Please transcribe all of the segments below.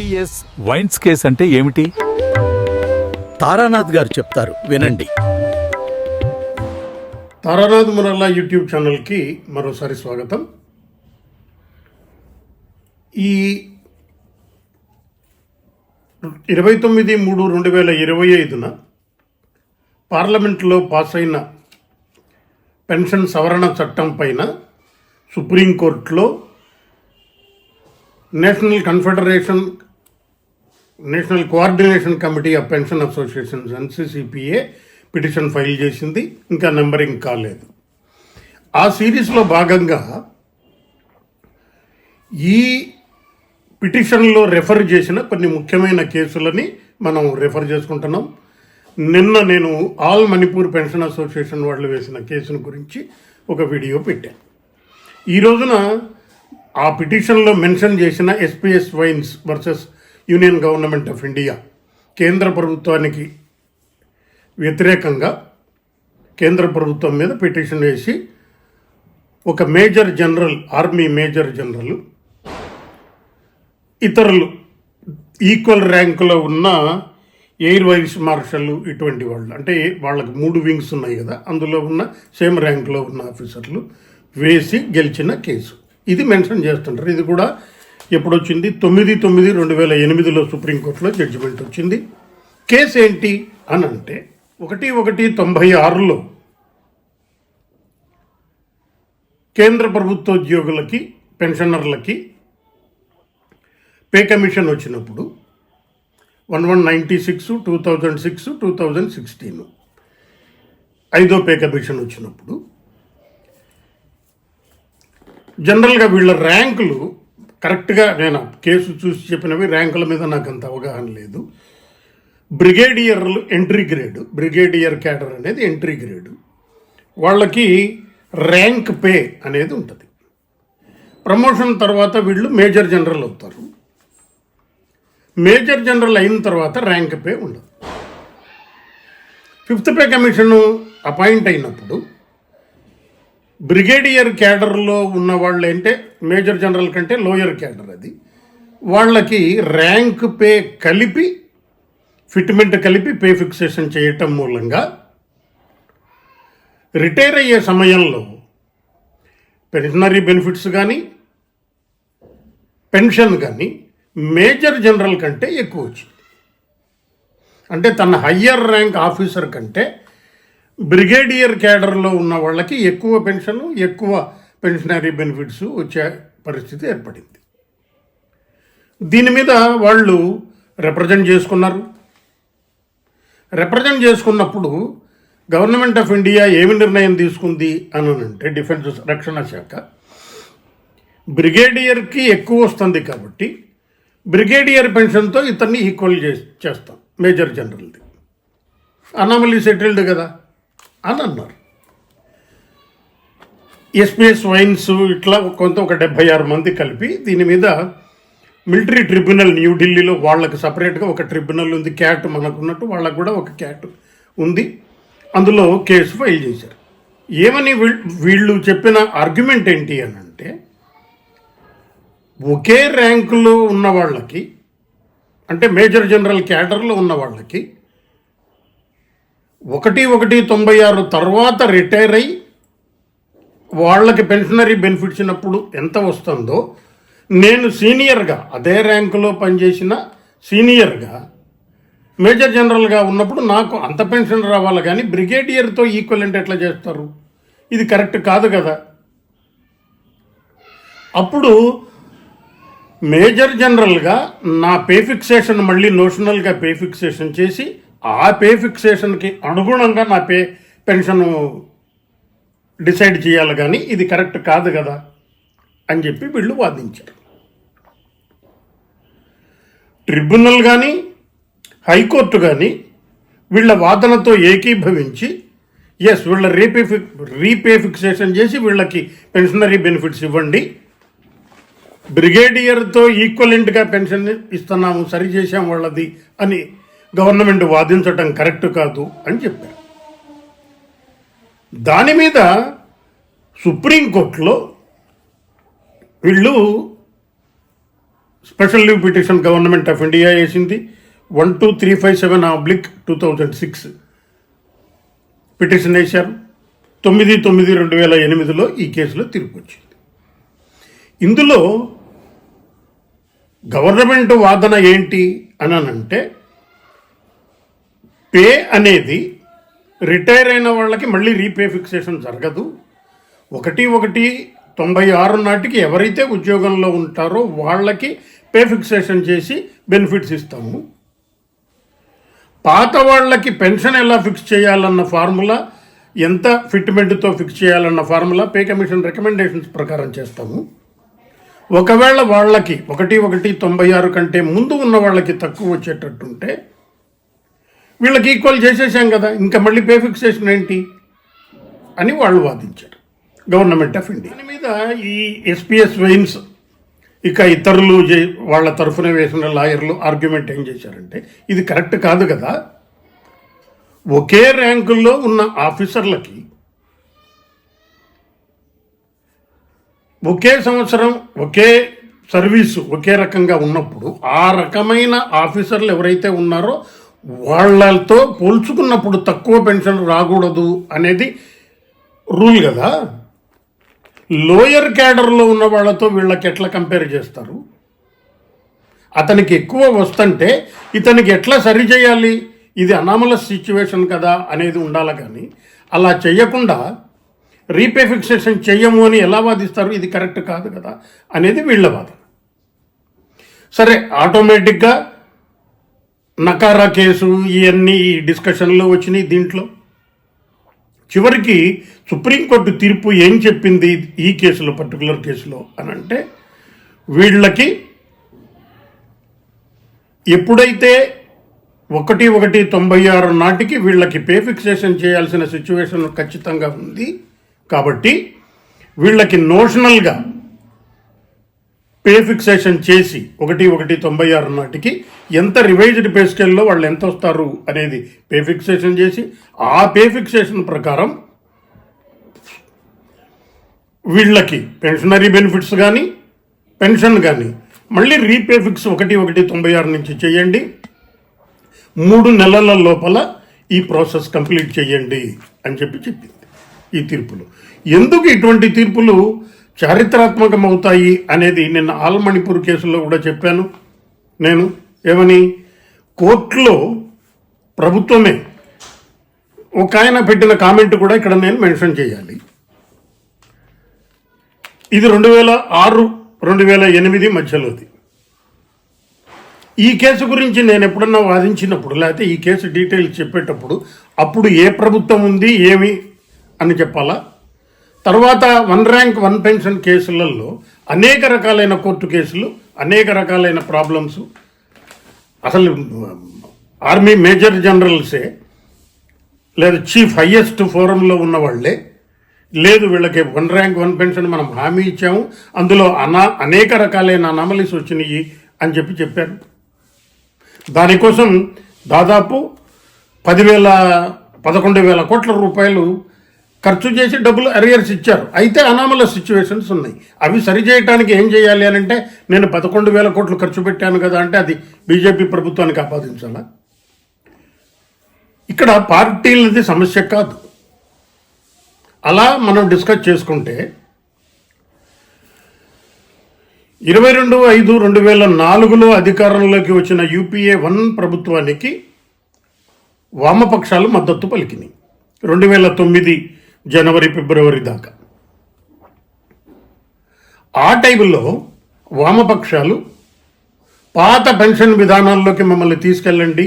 SPS wines case అంటే ఏమిటి? తారానాథ్ గారు చెప్తారు వినండి. తారానాథ్ మురల్లా యూట్యూబ్ ఛానల్కి మరోసారి స్వాగతం. ఈ ఇరవై తొమ్మిది మూడు రెండు వేల ఇరవై ఐదున పార్లమెంట్లో పాస్ అయిన పెన్షన్ సవరణ చట్టం పైన సుప్రీంకోర్టులో national confederation national coordination committee of pension associations NCCPA petition file చేసింది. ఇంకా నెంబరింగ్ కాలేదు. ఆ సిరీస్లో భాగంగా ఈ పిటిషన్లో రెఫర్ చేసిన కొన్ని ముఖ్యమైన కేసులని మనం రెఫర్ చేసుకుంటున్నాం. నిన్న నేను ఆల్ మణిపూర్ పెన్షన్ అసోసియేషన్ వాళ్ళు వేసిన కేసును గురించి ఒక వీడియో పెట్టాను. ఈ రోజున ఆ పిటిషన్లో మెన్షన్ చేసిన SPS Vains versus union government of India కేంద్ర ప్రభుత్వానికి వ్యతిరేకంగా కేంద్ర ప్రభుత్వం మీద పిటిషన్ వేసి ఒక major general army major general ఇతరులు ఈక్వల్ ర్యాంకులో ఉన్న ఎయిర్ వైస్ మార్షల్ ఇటువంటి వాళ్ళు. అంటే వాళ్ళకి మూడు వింగ్స్ ఉన్నాయి కదా అందులో ఉన్న సేమ్ ర్యాంకులో ఉన్న ఆఫీసర్లు వేసి గెలిచిన కేసు. ఇది మెన్షన్ చేస్తుంటారు. ఇది కూడా ఎప్పుడు వచ్చింది తొమ్మిది తొమ్మిది రెండు వేల ఎనిమిదిలో సుప్రీంకోర్టులో జడ్జిమెంట్ వచ్చింది. కేసు ఏంటి అని అంటే ఒకటి ఒకటి తొంభై ఆరులో కేంద్ర ప్రభుత్వ ఉద్యోగులకి పెన్షనర్లకి పే కమిషన్ వచ్చినప్పుడు one one ninety six two thousand six two thousand sixteen ఐదో పే కమిషన్ వచ్చినప్పుడు జనరల్గా వీళ్ళ ర్యాంకులు కరెక్ట్గా నేను కేసు చూసి చెప్పినవి ర్యాంకుల మీద నాకు అంత అవగాహన లేదు. బ్రిగేడియర్లు ఎంట్రీ గ్రేడ్ బ్రిగేడియర్ క్యాడర్ అనేది ఎంట్రీ గ్రేడ్. వాళ్ళకి ర్యాంక్ పే అనేది ఉంటుంది. ప్రమోషన్ తర్వాత వీళ్ళు మేజర్ జనరల్ అవుతారు. మేజర్ జనరల్ అయిన తర్వాత ర్యాంక్ పే ఉండదు. ఫిఫ్త్ పే కమిషన్ అపాయింట్ అయినప్పుడు బ్రిగేడియర్ క్యాడర్లో ఉన్న వాళ్ళు అంటే మేజర్ జనరల్ కంటే లోయర్ క్యాడర్ అది. వాళ్ళకి ర్యాంక్ పే కలిపి ఫిట్మెంట్ కలిపి పే ఫిక్సేషన్ చేయటం మూలంగా రిటైర్ అయ్యే సమయంలో పెన్షనరీ బెనిఫిట్స్ కానీ పెన్షన్ కానీ మేజర్ జనరల్ కంటే ఎక్కువ వచ్చింది. అంటే తన హయ్యర్ ర్యాంక్ ఆఫీసర్ కంటే బ్రిగేడియర్ క్యాడర్లో ఉన్న వాళ్ళకి ఎక్కువ పెన్షన్ ఎక్కువ పెన్షనరీ బెనిఫిట్స్ వచ్చే పరిస్థితి ఏర్పడింది. దీని మీద వాళ్ళు రిప్రజెంట్ చేసుకున్నారు. రిప్రజెంట్ చేసుకున్నప్పుడు గవర్నమెంట్ ఆఫ్ ఇండియా ఏమి నిర్ణయం తీసుకుంది అని అంటే డిఫెన్స్ రక్షణ శాఖ బ్రిగేడియర్కి ఎక్కువ వస్తుంది కాబట్టి బ్రిగేడియర్ పెన్షన్తో ఇతన్ని ఈక్వల్ చేస్తాం మేజర్ జనరల్ది. అనామలీ సెటిల్డ్ కదా. అని అన్నారు ఎస్పీఎస్ వైన్స్ ఇట్లా కొంత ఒక డెబ్బై ఆరు మంది కలిపి దీని మీద మిలిటరీ ట్రిబ్యునల్ న్యూఢిల్లీలో వాళ్ళకి సపరేట్గా ఒక ట్రిబ్యునల్ ఉంది క్యాట్ మనకున్నట్టు వాళ్ళకు కూడా ఒక క్యాట్ ఉంది. అందులో కేసు ఫైల్ చేశారు. ఏమని వీళ్ళు చెప్పిన ఆర్గ్యుమెంట్ ఏంటి అని అంటే ఒకే ర్యాంకులో ఉన్న వాళ్ళకి అంటే మేజర్ జనరల్ క్యాటర్లో ఉన్న వాళ్ళకి ఒకటి ఒకటి తొంభై ఆరు తర్వాత రిటైర్ అయ్యి వాళ్ళకి పెన్షనరీ బెనిఫిట్స్ ఇచ్చినప్పుడు ఎంత వస్తుందో నేను సీనియర్గా అదే ర్యాంకులో పనిచేసిన సీనియర్గా మేజర్ జనరల్గా ఉన్నప్పుడు నాకు అంత పెన్షన్ రావాలి కానీ బ్రిగేడియర్తో ఈక్వలెంట్ ఎట్లా చేస్తారు? ఇది కరెక్ట్ కాదు కదా. అప్పుడు మేజర్ జనరల్గా నా పే ఫిక్సేషన్ మళ్ళీ నోషనల్గా పే ఫిక్సేషన్ చేసి ఆ పే ఫిక్సేషన్కి అనుగుణంగా నా పే పెన్షన్ డిసైడ్ చేయాలి కానీ ఇది కరెక్ట్ కాదు కదా అని చెప్పి వీళ్ళు వాదించారు. ట్రిబ్యునల్ కానీ హైకోర్టు కానీ వీళ్ళ వాదనతో ఏకీభవించి ఎస్ వీళ్ళ రీపే ఫిక్ రీపే ఫిక్సేషన్ చేసి వీళ్ళకి పెన్షనరీ బెనిఫిట్స్ ఇవ్వండి. బ్రిగేడియర్తో ఈక్వలెంట్గా పెన్షన్ ఇస్తున్నాము సరి చేసాం వాళ్ళది అని గవర్నమెంట్ వాదించటం కరెక్ట్ కాదు అని చెప్పారు. దాని మీద సుప్రీంకోర్టులో వీళ్ళు special leave petition government of India వేసింది. One two three five seven oblique two thousand six petition వేశారు. తొమ్మిది తొమ్మిది రెండు వేల ఎనిమిదిలో ఈ కేసులో తీర్పు వచ్చింది. ఇందులో గవర్నమెంట్ వాదన ఏంటి అని అంటే పే అనేది రిటైర్ అయిన వాళ్ళకి మళ్ళీ రీపే ఫిక్సేషన్ జరగదు. ఒకటి ఒకటి తొంభై ఆరు నాటికి ఎవరైతే ఉద్యోగంలో ఉంటారో వాళ్ళకి పే ఫిక్సేషన్ చేసి బెనిఫిట్స్ ఇస్తాము. పాత వాళ్ళకి పెన్షన్ ఎలా ఫిక్స్ చేయాలన్న ఫార్ములా ఎంత ఫిట్మెంట్తో ఫిక్స్ చేయాలన్న ఫార్ములా పే కమిషన్ రికమెండేషన్స్ ప్రకారం చేస్తాము. ఒకవేళ వాళ్ళకి ఒకటి ఒకటి తొంభై ఆరు కంటే ముందు ఉన్న వాళ్ళకి తక్కువ వచ్చేటట్టుంటే వీళ్ళకి ఈక్వల్ చేసేసాం కదా ఇంకా మళ్ళీ పే ఫిక్సేషన్ ఏంటి? అని వాళ్ళు వాదించారు. గవర్నమెంట్ ఆఫ్ ఇండియా దాని మీద ఈ ఎస్పీఎస్ వెయిన్స్ ఇక ఇతరులు వాళ్ళ తరఫున వేసిన లాయర్లు ఆర్గ్యుమెంట్ ఏం చేశారంటే ఇది కరెక్ట్ కాదు కదా. ఒకే ర్యాంకుల్లో ఉన్న ఆఫీసర్లకి ఒకే సంవత్సరం ఒకే సర్వీసు ఒకే రకంగా ఉన్నప్పుడు ఆ రకమైన ఆఫీసర్లు ఎవరైతే ఉన్నారో వాళ్ళతో పోల్చుకున్నప్పుడు తక్కువ పెన్షన్ రాకూడదు అనేది రూల్ కదా? లోయర్ క్యాడర్లో ఉన్న వాళ్ళతో వీళ్ళకి ఎట్లా కంపేర్ చేస్తారు? అతనికి ఎక్కువ వస్తుంటే ఇతనికి ఎట్లా సరి చేయాలి? ఇది అనామలస్ సిచ్యువేషన్ కదా అనేది ఉండాలి కానీ అలా చేయకుండా రీపే ఫిక్సేషన్ చెయ్యము అని ఎలా వాదిస్తారు? ఇది కరెక్ట్ కాదు కదా అనేది వీళ్ళ వాదన. సరే ఆటోమేటిక్గా నకారా కేసు ఇవన్నీ డిస్కషన్లో వచ్చినాయి దీంట్లో. చివరికి సుప్రీంకోర్టు తీర్పు ఏం చెప్పింది ఈ కేసులో పర్టికులర్ కేసులో అని అంటే వీళ్ళకి ఎప్పుడైతే ఒకటి ఒకటి తొంభై ఆరు నాటికి వీళ్ళకి పే ఫిక్సేషన్ చేయాల్సిన సిచ్యువేషన్ ఖచ్చితంగా ఉంది కాబట్టి వీళ్ళకి నోషనల్గా పే ఫిక్సేషన్ చేసి ఒకటి ఒకటి తొంభై ఆరు నాటికి ఎంత రివైజ్డ్ పే స్కేల్లో వాళ్ళు ఎంత వస్తారు అనేది పే ఫిక్సేషన్ చేసి ఆ పే ఫిక్సేషన్ ప్రకారం వీళ్ళకి పెన్షనరీ బెనిఫిట్స్ కానీ పెన్షన్ కానీ మళ్ళీ రీపే ఫిక్స్ ఒకటి ఒకటి తొంభై ఆరు నుంచి చేయండి. మూడు నెలల లోపల ఈ ప్రాసెస్ కంప్లీట్ చేయండి అని చెప్పి చెప్పింది ఈ తీర్పులు. ఎందుకు ఇటువంటి తీర్పులు? చారిత్రాత్మకం అవుతాయి అనేది నిన్న ఆల్మణిపూర్ కేసులో కూడా చెప్పాను. నేను ఏమని కోర్టులో ప్రభుత్వమే ఒక ఆయన పెట్టిన కామెంట్ కూడా ఇక్కడ నేను మెన్షన్ చేయాలి. ఇది రెండు వేల ఆరు రెండు వేల ఎనిమిది మధ్యలోది. ఈ కేసు గురించి నేను ఎప్పుడన్నా వాదించినప్పుడు లేకపోతే ఈ కేసు డీటెయిల్స్ చెప్పేటప్పుడు అప్పుడు ఏ ప్రభుత్వం ఉంది ఏమి అని చెప్పాలా? తర్వాత వన్ ర్యాంక్ వన్ పెన్షన్ కేసులలో అనేక రకాలైన కోర్టు కేసులు అనేక రకాలైన ప్రాబ్లమ్స్. అసలు ఆర్మీ మేజర్ జనరల్సే లేదా చీఫ్ హయ్యెస్ట్ ఫోరంలో ఉన్న వాళ్ళే లేదు వీళ్ళకి వన్ ర్యాంక్ వన్ పెన్షన్ మనం హామీ ఇచ్చాము అందులో అనా అనేక రకాలైన అనామలీస్ వచ్చినాయి అని చెప్పి చెప్పారు. దానికోసం దాదాపు పదివేల పదకొండు వేల కోట్ల రూపాయలు ఖర్చు చేసి డబ్బులు అరియర్స్ ఇచ్చారు. అయితే అనామల సిచ్యువేషన్స్ ఉన్నాయి. అవి సరిచేయటానికి ఏం చేయాలి అని అంటే నేను పదకొండు వేల కోట్లు ఖర్చు పెట్టాను కదా అంటే అది బీజేపీ ప్రభుత్వానికి ఆపాదించాలా ఇక్కడ పార్టీలది సమస్య కాదు. అలా మనం డిస్కస్ చేసుకుంటే ఇరవై రెండు ఐదు రెండు వేల నాలుగులో అధికారంలోకి వచ్చిన యూపీఏ వన్ ప్రభుత్వానికి వామపక్షాలు మద్దతు పలికినాయి. రెండు వేల తొమ్మిది జనవరి ఫిబ్రవరి దాకా. ఆ టైంలో వామపక్షాలు పాత పెన్షన్ విధానాల్లోకి మమ్మల్ని తీసుకెళ్ళండి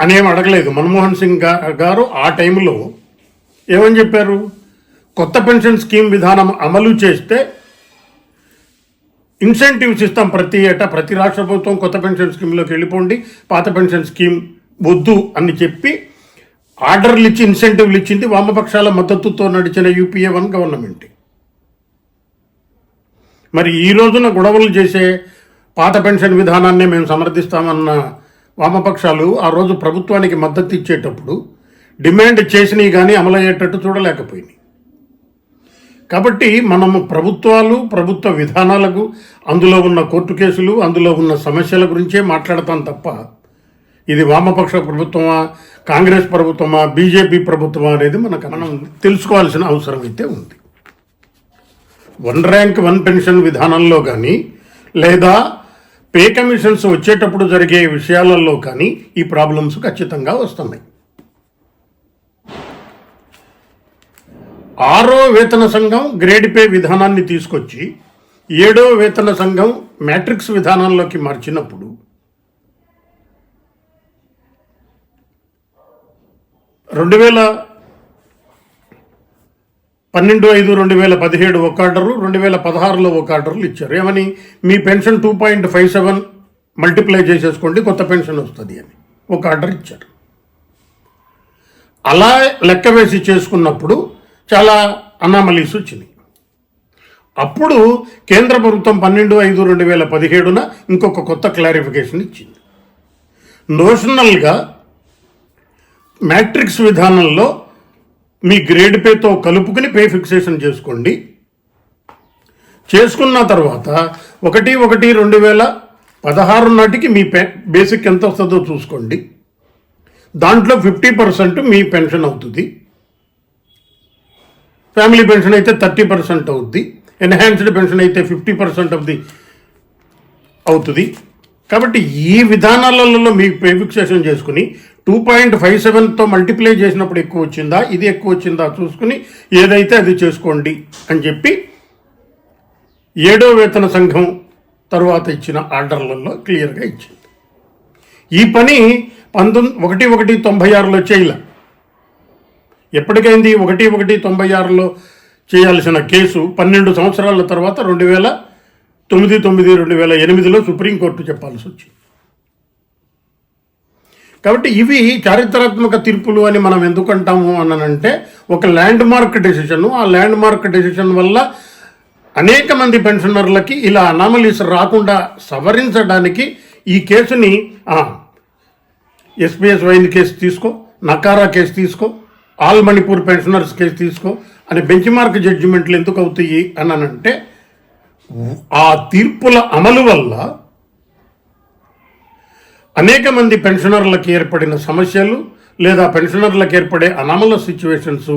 అనేం అడగలేదు. మన్మోహన్ సింగ్ గారు ఆ టైంలో ఏమని చెప్పారు? కొత్త పెన్షన్ స్కీమ్ విధానం అమలు చేస్తే ఇన్సెంటివ్స్ ఇస్తాం ప్రతి ఏటా ప్రతి రాష్ట్ర ప్రభుత్వం కొత్త పెన్షన్ స్కీమ్లోకి వెళ్ళిపోండి పాత పెన్షన్ స్కీమ్ వద్దు అని చెప్పి ఆర్డర్లు ఇచ్చి ఇన్సెంటివ్లు ఇచ్చింది వామపక్షాల మద్దతుతో నడిచిన యూపీఏ వన్ గవర్నమెంట్. మరి ఈ రోజున గొడవలు చేసే పాత పెన్షన్ విధానాన్ని మేము సమర్థిస్తామన్న వామపక్షాలు ఆ రోజు ప్రభుత్వానికి మద్దతు ఇచ్చేటప్పుడు డిమాండ్ చేసినవి కానీ అమలయ్యేటట్టు చూడలేకపోయినాయి. కాబట్టి మనము ప్రభుత్వాలు ప్రభుత్వ విధానాలకు అందులో ఉన్న కోర్టు కేసులు అందులో ఉన్న సమస్యల గురించే మాట్లాడతాం తప్ప ఇది వామపక్ష ప్రభుత్వమా కాంగ్రెస్ ప్రభుత్వమా బీజేపీ ప్రభుత్వమా అనేది మనకు మనం తెలుసుకోవాల్సిన అవసరం అయితే ఉంది. వన్ ర్యాంక్ వన్ పెన్షన్ విధానంలో కానీ లేదా పే కమిషన్స్ వచ్చేటప్పుడు జరిగే విషయాలలో కానీ ఈ ప్రాబ్లమ్స్ ఖచ్చితంగా వస్తున్నాయి. ఆరో వేతన సంఘం గ్రేడ్ పే విధానాన్ని తీసుకొచ్చి ఏడో వేతన సంఘం మ్యాట్రిక్స్ విధానంలోకి మార్చినప్పుడు రెండు వేల పన్నెండు ఐదు రెండు వేల పదిహేడు ఒక ఆర్డరు రెండు వేల పదహారులో ఒక ఆర్డర్లు ఇచ్చారు. ఏమని? మీ pension two point five seven multiply చేసేసుకోండి కొత్త పెన్షన్ వస్తుంది అని ఒక ఆర్డర్ ఇచ్చారు. అలా లెక్క వేసి చేసుకున్నప్పుడు చాలా అనామలీస్ వచ్చినాయి. అప్పుడు కేంద్ర ప్రభుత్వం పన్నెండు ఐదు రెండు వేల పదిహేడున ఇంకొక కొత్త క్లారిఫికేషన్ ఇచ్చింది. నోషనల్గా మ్యాట్రిక్స్ విధానంలో మీ గ్రేడ్ పేతో కలుపుకుని పే ఫిక్సేషన్ చేసుకోండి. చేసుకున్న తర్వాత ఒకటి ఒకటి రెండు వేల పదహారు నాటికి మీ పె బేసిక్ ఎంత వస్తుందో చూసుకోండి. దాంట్లో ఫిఫ్టీ పర్సెంట్ మీ పెన్షన్ అవుతుంది. ఫ్యామిలీ పెన్షన్ అయితే థర్టీ పర్సెంట్ అవుద్ది. ఎన్హాన్స్డ్ పెన్షన్ అయితే ఫిఫ్టీ పర్సెంట్ ఆఫ్ ది అవుతుంది. కాబట్టి ఈ విధానాలలో మీకు ప్రిఫిక్సేషన్ చేసుకుని టూ పాయింట్ ఫైవ్ సెవెన్తో మల్టిప్లై చేసినప్పుడు ఎక్కువ వచ్చిందా? ఇది ఎక్కువ వచ్చిందా? చూసుకుని ఏదైతే అది చేసుకోండి అని చెప్పి ఏడో వేతన సంఘం తరువాత ఇచ్చిన ఆర్డర్లలో క్లియర్గా ఇచ్చింది. ఈ పని పంతొమ్మిది ఒకటి ఒకటి తొంభై ఆరులో చేయలే. ఎప్పటికైంది? ఒకటి ఒకటి తొంభై ఆరులో చేయాల్సిన కేసు పన్నెండు సంవత్సరాల తర్వాత రెండు వేల తొమ్మిది తొమ్మిది రెండు వేల ఎనిమిదిలో సుప్రీంకోర్టు చెప్పాల్సి వచ్చింది. కాబట్టి ఇవి చారిత్రాత్మక తీర్పులు అని మనం ఎందుకు అంటాము అనంటే ఒక ల్యాండ్ మార్క్ డెసిషన్ ఆ ల్యాండ్ మార్క్ డెసిషన్ వల్ల అనేక మంది పెన్షనర్లకి ఇలా అనామలీస్ రాకుండా సవరించడానికి ఈ కేసుని ఎస్పీఎస్ వైన్ కేసు తీసుకో నకారా కేసు తీసుకో ఆల్ మణిపూర్ పెన్షనర్స్ కేసు తీసుకో అని బెంచ్ మార్క్ జడ్జిమెంట్లు ఎందుకు అవుతాయి అని అంటే ఆ తీర్పుల అమలు వల్ల అనేక మంది పెన్షనర్లకు ఏర్పడిన సమస్యలు లేదా పెన్షనర్లకు ఏర్పడే అనమల సిచ్యువేషన్స్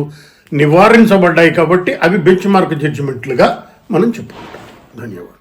నివారించబడ్డాయి కాబట్టి అవి బెంచ్ మార్క్ జడ్జిమెంట్లుగా మనం చెప్పుకుంటాం. ధన్యవాదాలు.